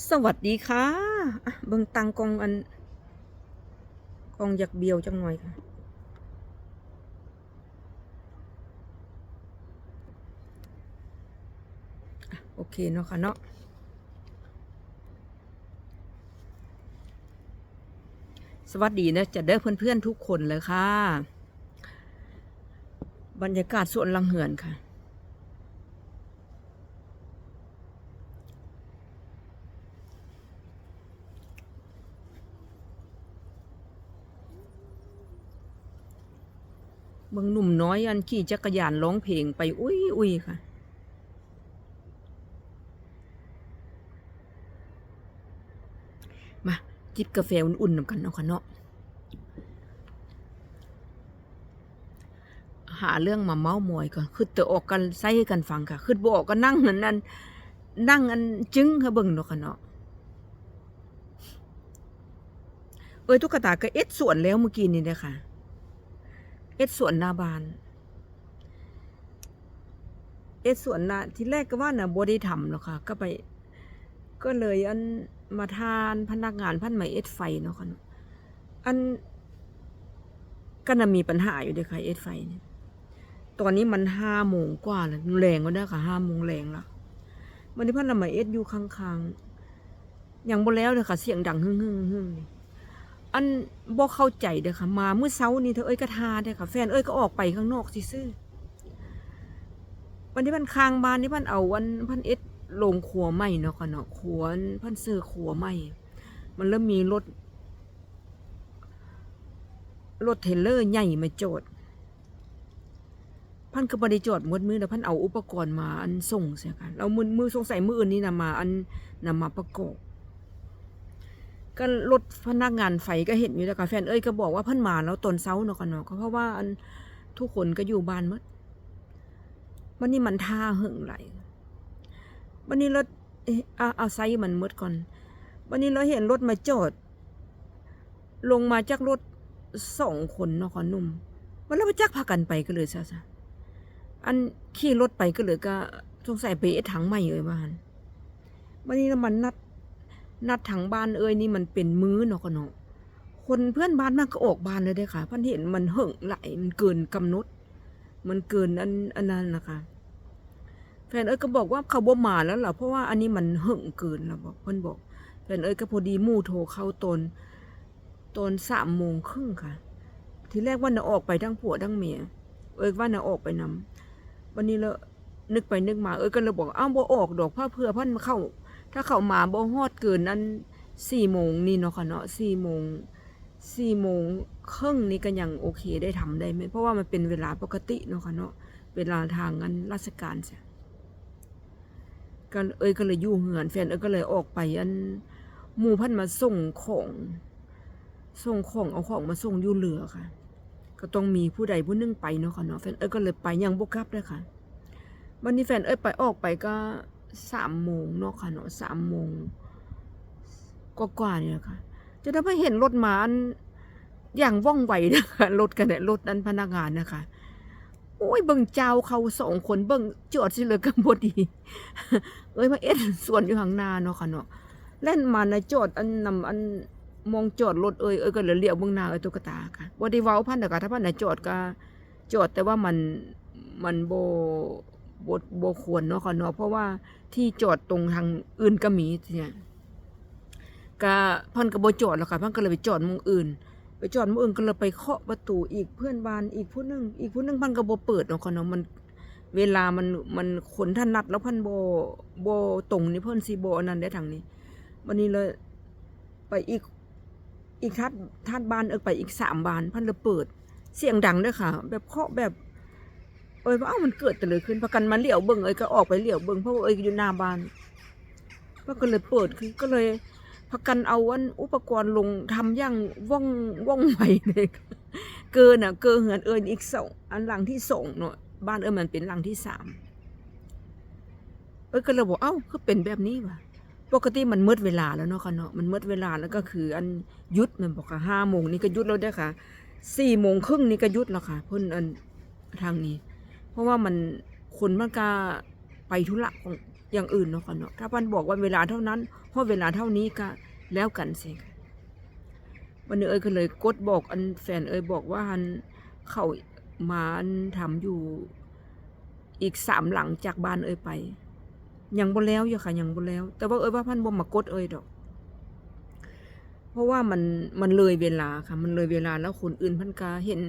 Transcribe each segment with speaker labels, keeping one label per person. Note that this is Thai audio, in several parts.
Speaker 1: สวัสดีค่ะเบิ่งตังกองอันกองอยากเบียวจังหน่อยค่ะอะ โอเคเนาะค่ะเนาะสวัสดีนะจะเด้อเพื่อนๆทุกคนเลยค่ะ บรรยากาศสวนลังเหือนค่ะ เบิ่งหนุ่มน้อยอันขี่จักรยานร้องเพลงไป อุ้ยอุ้ยค่ะ มาจิบกาแฟอุ่นๆนำกันเนาะค่ะเนาะหาเรื่องมาเมาส์มอยก่อนคือเตอออกกันใส่กันฟังค่ะ คือบอกก็นั่งนั่นนั่นนั่งอันจึ้งค่ะเบิ่งเนาะค่ะเนาะเอ้ยตุ๊กตาก็เอ็ดสวนแล้วเมื่อกี้นี่นะคะ เอ็ดสวนนาบานเอ็ดสวนนาที่แรกก็ว่าน่ะบ่ได้ทำหรอกค่ะ ก็ไป ก็เลยอันมาทานพนักงานพันใหม่เอ็ดไฟเนาะค่ะอันก็น่ะมีปัญหาอยู่เด้อค่ะเอ็ดไฟเนี่ยตอนนี้มันห้าโมงกว่าแล้วแรงก็ได้ค่ะห้าโมงแรงล้ววันนี้พันละใหม่เอ็ดอยู่ข้างๆอยังบ่แล้วเลยค่ะ เสียงดัง หึ่งหึ่งหึ่ง อันบ่เข้าใจเด้อค่ะ มาเมื่อเช้านี้เธอเอ้ยก็ทาเด้อค่ะ แฟนเอ้ยก็ออกไปข้างนอกซื่อๆวันที่มันค้างบานนี่พันเอาวันพันเอ็ดลงครัวใหม่เนาะค่ะเนาะครัวพันซื้อครัวใหม่มันเริ่มมีรถรถเทรลเลอร์ใหญ่มาจอดพันก็บ่ได้จอดมดมือแล้วพันเอาอุปกรณ์มาอันส่งเสียกันเรามือมือสงสัยมืออื่นนี่นะมาอันนำมาประกอบ ก็รถพนักงานไฟก็เห็นอยู่แล้วค่ะแฟนเอ้ยก็บอกว่าเพิ่นมาแล้วตนเช้าเนาะค่ะเนาะก็เพราะว่าอันทุกคนก็อยู่บ้านหมดวันนี้มันท่าหึงไหลวันนี้รถเออาเอาไซส์มันหมดก่อน วันนี้เราเห็นรถมาจอด ลงมาจากรถสองคนเนาะค่ะหนุ่มวันแล้วมาจักพากันไปก็เลยซะซะอันขี่รถไปก็เลยก็สงสัยไปเอ็ดถังใหม่เอ่ยบ้านวันนี้มันนัด นัดทางบ้านเอ้ยนี่มันเป็นมื้อเนาะก็เนาะคนเพื่อนบ้านมันก็ออกบ้านเลยเด้ค่ะเพันเห็นมันเหิ่งไหลมันเกินกำหนด มันเกินอันอันนั้นนะคะแฟนเอ้ยก็บอกว่าเขาบ่มาแล้วล่ะเพราะว่าอันนี้มันเหิ่งเกินแล้วบอกเพิ่อนบอกแฟนเอ้ยก็พอดีมู่โทรเข้าตนตอนสามโมงครึ่งค่ะ ทีแรกว่าน่ะออกไปทั้งผัวทั้งเมียเอ้ยว่าน่ะออกไปนำวันนี้เลยนึกไปนึกมาเอ้ยก็เลยบอกอ้าวบ่ออกดอกเพราเพื่อเพันมาเข้า ถ้าเขามาบ่ฮอดเกินนั้นสี่โมงนี่เนาะค่ะเนาะสี่โมงสี่โมงครึ่งนี่ก็ยังโอเคได้ทำได้ไหมเพราะว่ามันเป็นเวลาปกติเนาะค่ะเนาะเวลาทางงานราชการใช่ก็เอ้ยก็เลยอยู่เหือนแฟนเอ้ยก็เลยออกไปอันหมู่พันมาส่งของส่งของเอาของมาส่งอยู่เหลือค่ะ ก็ต้องมีผู้ใดผู้นึงไปเนาะค่ะเนาะแฟนเอ้ยก็เลยไปยังบ่กลับเลยค่ะ วันนี้แฟนเอ้ยไปออกไปก็ สามโมงเนาะค่ะเนาะสามโมงก็กว่าๆเนี่ยค่ะ จะได้ไม่เห็นรถมาอันอย่างว่องไวนะคะรถกันเนี่ยรถนั้นพนักงานนะคะโอ้ยเบิ่งเจ้าเขาสองคนเบิ่งจอดสิเลยกันพอดี เอ้ยมาเอ็ดส่วนอยู่ข้างหน้าเนาะค่ะเนาะเล่นมาในะจอดอันนำอันมองจอดรถเอ้ยเอ้ยก็เลยเลี้ยวเบื้องหน้าเอ้ยตุ๊กตาค่ะบ่ได้เว้าพันแต่ก็ถ้าพันน่ะจอดก็จอดแต่ว่ามันมันโบ บทบควรเนาะค่ะเนาะเพราะว่าที่จอดตรงทางอื่นก็มีเนี่ยก็พันก็บ่จอดแล้วค่ะพันก็เลยไปจอดมุงอื่น ไปจอดมุงอื่นก็เลยไปเคาะประตูอีกเพื่อนบ้านอีกผู้หนึงอีกผู้หนึงพันก็บ่เปิดเนาะค่ะเนาะมัน เวลามันมันคนท่านนัดแล้วพันโบ่บ่ตรงนี่เพิ่นสิบ่อันนั้นได้ทางนี้ วันนี้เลยไปอีกอีกทัดทัดบ้านเอิกไปอีกสามบ้านพันเลยเปิดเสียงดังด้วยค่ะ แบบเคาะแบบ เอ้ยว่าเอ้ามันเกิดแต่เลยขึ้นประกันมาเลี้ยวเบิ่งเอ้ยก็ออกไปเลี้ยวเบิ่งเพราะว่าเอ้ยอยู่หน้าบ้านก็ก็เลยเปิดคือก็เลยพักกันเอาอันอุปกรณ์ลงทำอย่างว่องว่องไวเลยเกินอะ เกินเหือนเอ้ยอีกสองอันหลังที่สองเนาะบ้านเอ้ยมันเป็นหลังที่สามเอ้ยก็เลยบอกเอ้าก็เป็นแบบนี้ว่ะปกติมันมืดเวลาแล้วเนาะค่ะเนาะมันมืดเวลาแล้วก็คือ อันยุดมันบอกค่ะห้าโมงนี่ก็ยุดแล้วได้ค่ะสี่โมงครึ่งนี่ก็ยุดแล้วค่ะเพิ่นอันทางนี้ เพราะว่ามันคนมันก็ไปธุระของอย่างอื่นเนาะค่ะเนาะถ้าพันบอกว่าเวลาเท่านั้นเพราะเวลาเท่านี้ก็แล้วกันสิวันนี้เอ้ยก็เลยกดบอกอันแฟนเอ้ยบอกว่าันเขามาอันทำอยู่อีกสามหลังจากบ้านเอ้ยไปยังบ่แล้วอยู่ค่ะยังบ่แล้ว แต่ว่าเอ้ยว่าพันบ่มากดเอ้ยดอก เพราะว่ามันมันเลยเวลาค่ะ มันเลยเวลาแล้วคนอื่นพันกาเห็น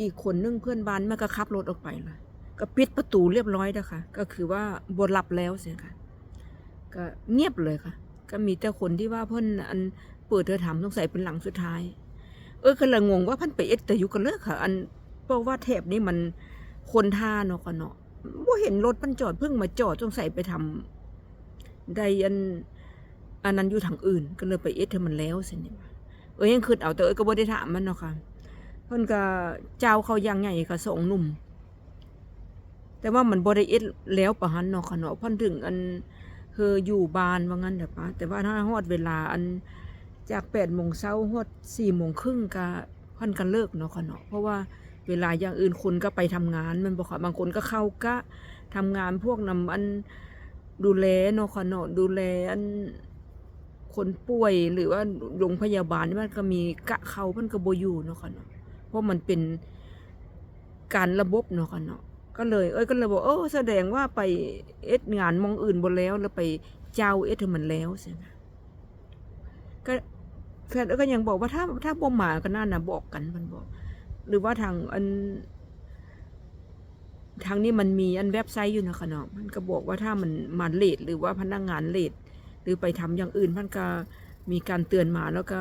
Speaker 1: อีกคนนึงเพื่อนบ้านแมันก็ขับรถออกไปเละ ก็ปิดประตูเรียบร้อยแล้วค่ะ ก็คือว่าบนหลับแล้วเสียค่ะ ก็เงียบเลยค่ะ ก็มีแต่คนที่ว่าเพิ่นอันเปิดเธอถามสงใสัยเป็นหลังสุดท้าย เออก็เลยงงว่าพันไปเอ็ดแต่อยู่กันเลิกค่ะ อันเพราะว่าแถบนี้มันคนท่าเนาะค่ะเนาะว่าเห็นรถมันจอดเพิ่งมาจอดสงใสัยไปทำใดอันอันนั้นอยู่ทางอื่น ก็เลยไปเอ็ดเธอมันแล้วสิเนี่ยเอ้ยยังคืดเอาแต่เอ้ยก็บ่ได้ถามมันเนาะค่ะเพิ่นก็เจ้าเขายังใหญ่ก็สองหนุ่ม แต่ว่ามันบ่ได้เอ็ดแล้วประหันเนาะค่ะเนาะพิ่นถึงอันเฮออยู่บานว่างั้นเด้อปะแต่ว่าถ้าฮอดเวลาอันจาก8โมงเช้าฮอด4โมงครึ่งก็พิ่นก็เลิกเนาะค่ะเนาะเพราะว่าเวลาอย่างอื่นคนก็ไปทำงานมันบ่ค่ะบางคนก็เข้ากะทำงานพวกนำอันดูแลเนาะค่ะเนาะดูแลอันคนป่วยหรือว่าโรงพยาบาลนี่มันก็มีกะเขามันก็บ่อยู่เนาะค่ะเนาะเพราะมันเป็นการระบบเนาะค่ะเนาะ ก็เลย เอ้ยก็เลยบอกเออแสดงว่าไปเอ็ดงานมองอื่นบ่แล้วแล้วไปเจ้าเอ็ดมันแล้วใช่ไหมก็แฟนก็ยังบอกว่าถ้าถ้าบ่มาก็น่าน่ะบอกกันมันบอก หรือว่าทางอัน ทางนี้มันมีอันเว็บไซต์อยู่นะคะเนาะมันก็บอกว่าถ้ามันมาเลทหรือว่าพนักงานเลทหรือไปทำอย่างอื่นมันก็มีการเตือนมาแล้วก็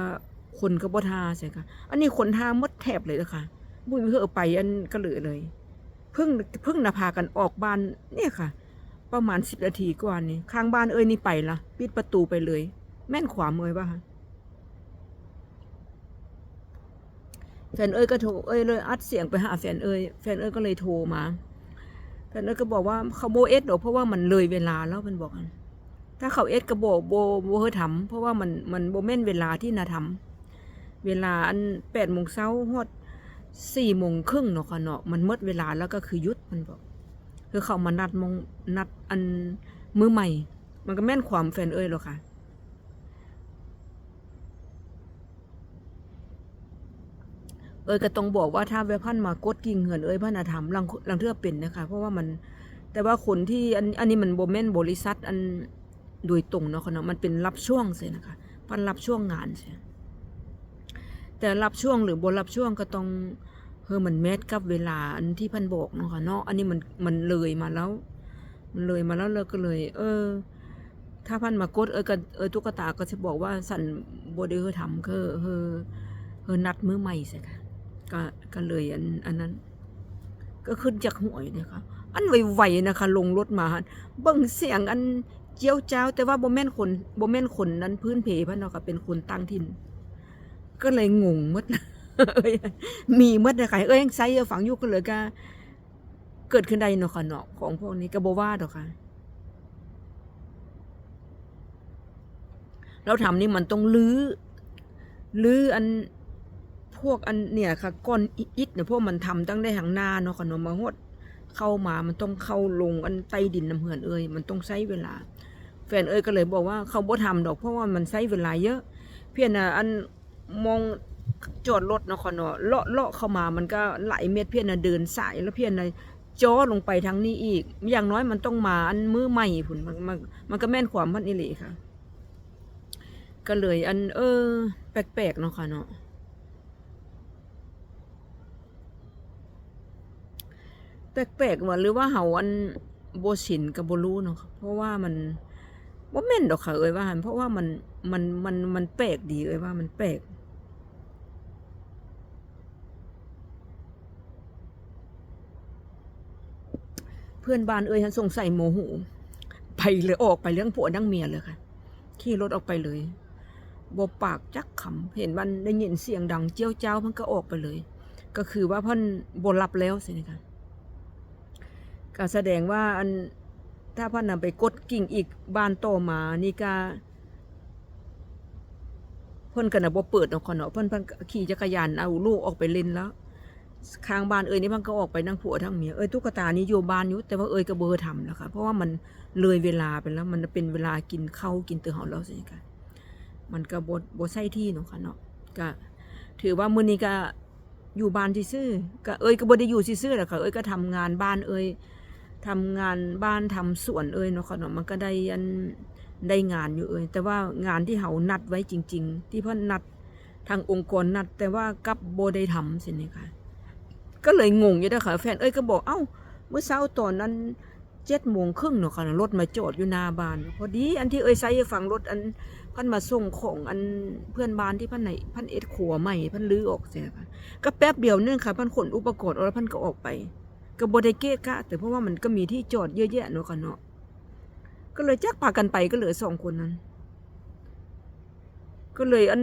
Speaker 1: คนก็บ่ทาใช่ค่ะอันนี้คนทามดแถบเลยนะคะบุ้ยเพื่อไปอันก็เหลือเลย พิ่งเพิ่งนะพากันออกบ้านเนี่ยค่ะ ประมาณสิบนาทีกว่านี่ข้างบ้านเอ้ยนี่ไปละปิดประตูไปเลย แม่นขวามือป่ะคะแฟนเอ้ยก็โทรเอ้ยเลยอัดเสียงไปหาแฟนเอ้ยแฟนเอ้ยก็เลยโทรมาแฟนเอ้ยก็บอกว่าเขาโบเอสหรอกเพราะว่ามันเลยเวลาแล้วมันบอกถ้าเขาเอ็ดกระบอกโบโบเฮอทำเพราะว่ามันมันโบแม่นเวลาที่นาทำเวลาอันแปดโมงเช้าฮอด สี่โมงครึ่งเนาะค่ะเนาะมันหมดเวลาแล้วก็คือหยุดมันบอก คือเขามานัดมงนัดอันมือใหม่ มันก็แม่นความแฟนเอ้ยหรอค่ะเอ้ยก็ต้องบอกว่าถ้าเวพันมากดกิ่งเหินเอ้ยพันธธรรมลังลังเทือเป็นนะคะเพราะว่ามันแต่ว่าคนที่อันอันนี้มันโบแม่นบริษัทอันโดยตรงเนาะค่ะเนาะมันเป็นรับช่วงเสียนะคะพันรับช่วงงานเสีย แต่รับช่วงหรือบนรับช่วงก็ต้องเฮอมันแมทกับเวลาอันที่พันบอกเนาะค่ะเนาะอันนี้มันมันเลยมาแล้ว มันเลยมาแล้วเราก็เลย เออ ถ้าพันมากดเออก็เออตุ๊กตาก็จะบอกว่าสันโบเดอร์ทำก็เฮอเฮอนัดมือใหม่สียค่ะก็ก็เลยอันอันนั้น ก็ขึ้นจากหวยเนี่ยค่ะอันไวๆนะคะ ลงรถมาเบิ่งเสียงอันเจียวเจ้า แต่ว่าโบแม่นคนโบแม่นคนนั้นพื้นเพพันเนาะค่ะเป็นคนตั้งถิ่น ก็เลยงงมดมีมดนะคะเอ้ยยังไซฝังยู่ก็เลยก็เกิดขึ้นได้เนาะค่ะเนาะของพวกนี้ก็บว่าดอกค่ะ เราทำนี่มันต้องลื้อลื้ออันพวกอันเนี่ยค่ะก้อนอิฐเนี่ยพวกมันทำตั้งได้หางหน้าเนาะค่ะเนาะมาฮดเข้ามามันต้องเข้าลงอันใต้ดินน้ำเหือนเอ้ยมันต้องใช้เวลา แฟนเอ้ยก็เลยบอกว่าเขาบ่ทำดอกเพราะว่ามันใช้เวลาเยอะ เพียงน่ะอัน มองจอดรถเนาะค่ะเนาะเลาะเลาะเข้ามามันก็ไหลเมตรเพี้ยงน่ะเดินสายแล้วเพี้ยงน่ะจ้อลงไปทางนี้อีก อย่างน้อยมันต้องมาอันมือใหม่ผุนมันมันมันก็แม่นความพันอิเลค่ะ ก็เลยอัน เออ แปลกๆเนาะค่ะเนาะแปลกๆว่าหรือว่าเฮาอันโบชินกับโบรู้เนาะเพราะว่ามันบ่าแม่นดอกค่ะเอ้ยว่าหันเพราะว่ามันมันมันมันแปลกดีเอ้ยว่ามันแปลก พื่อนบ้านเอ้ยฉันสงสัยโมโหไปเลยออกไปเรื่องผัวดังเมียเลยค่ะขี่รถออกไปเลยบปากจักขำเห็นมันได้ยินเสียงดังเจียวเจ้ามันก็ออกไปเลย ก็คือว่าเพ่นบนรับแล้วสินะคะก็แสดงว่าอันถ้าเพ่นนำไปกดกิ่งอีกบ้านโตมานี่ก็เพ่นกันนะบ่เปิดเนาะคนเนาะเพ่นเพ่นขี่จักรยานเอาลูกออกไปเล่นแล้ว ข้างบ้านเอ้ยนี่มันก็ออกไปนั่งผัวทั้งเมียเอ้ยตุ๊กตานี่อยู่บ้านอยู่แต่ว่าเอ้ยก็เบอร์ทำนะคะเพราะว่ามันเลยเวลาไปแล้ว มันเป็นเวลากินข้าวกินเตือหอแล้วสิค่ะมันก็บ่บ่ใช่ที่เนาะค่ะเนาะก็ถือว่ามื้อนี้ก็อยู่บ้านซื่อก็เอ้ยก็บ่ได้อยู่ซื่อแหละค่ะเอ้ยก็ทำงานบ้านเอ้ยทำงานบ้านทำสวนเอ้ยเนาะค่ะเนาะมันก็ได้อันได้งานอยู่เอ้ยแต่ว่างานที่เฮานัดไว้จริง ๆ ที่เพิ่นนัดทางองค์กรนัด แต่ว่ากับบ่ได้ทำสินี่ค่ะ ก็เลยงงอยู่ด้อค่ะแฟนเอ้ยก็บอกเอ้าเมื่อเช้าตอนนั้นเจ็ดโมงครึ่งเนาะค่ะรถมาจอดอยู่หน้าบ้านพอดี อันที่เอ้ยใส่ฟังรถอันพันมาส่งของอันเพื่อนบ้านที่พันไหนพันเอ็ดขัวใหม่พันลื้อออกเสียค่ะก็แป๊บเดียวเนึงค่ะพันขนอุปกรณ์แล้วพันก็ออกไปก็บ่ได้เกะกะแต่เพราะว่ามันก็มีที่จอดเยอะแยะเนาะค่ะเนาะก็เลยจักพากันไปก็เหลือสองคนนั้น ก็เลยอัน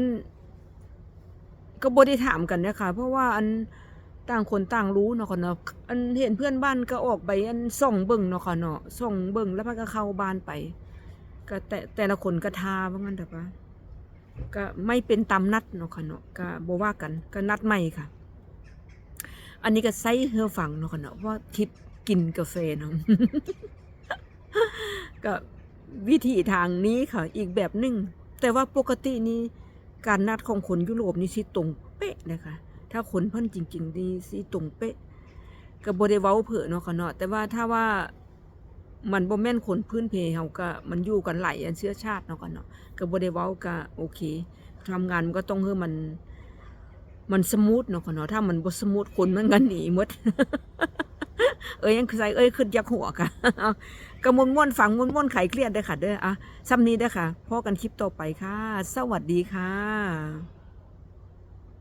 Speaker 1: ก็บ่ได้ถามกันนะคะเพราะว่าอัน ต่างคนต่างรู้เนาะค่ะเนาะอันเห็นเพื่อนบ้านก็ออกไปอันส่องเบิ่งเนาะค่ะเนาะส่องเบิ่งแล้วมันก็เข้าบ้านไป ก็แต่แต่ละคนก็ทาว่างั้นแต่ว่าก็ไม่เป็นตามนัดเนาะค่ะเนาะก็บ่ว่ากันก็นัดใหม่ค่ะ อันนี้ก็ใส่เฮือฟังเนาะค่ะเนาะว่าทิปกินกาแฟเนาะก็วิธีทางนี้ค่ะ อีกแบบหนึ่งแต่ว่าปกตินี้การนัดของคนยุโรปนี่สิตรงเป๊ะนะคะ ถ้าคนเพิ่นจริงๆนี่สิตรงเป๊ะก็บ่ได้เว้าเผอเนาะค่ะเนาะแต่ว่าถ้าว่ามันบ่แม่นคนพื้นเพเฮาก็มันอยู่กันหลายอันเชื้อชาติเนาะค่ะเนาะก็บ่ได้เว้าก็โอเคทำงานมันก็ต้องให้มัน มันสมูทเนาะค่ะเนาะถ้ามันบ่สมูทคนมันก็หนีหมดเอ้ยยังใส่เอ้ยขึ้นยักหัวค่ะกระมวลม่วนฝังมวลม่วนไขเครียดได้ค่ะเด้ออะซ้ำนี้เด้ค่ะพอกันคลิปต่อไปค่ะ สวัสดีค่ะ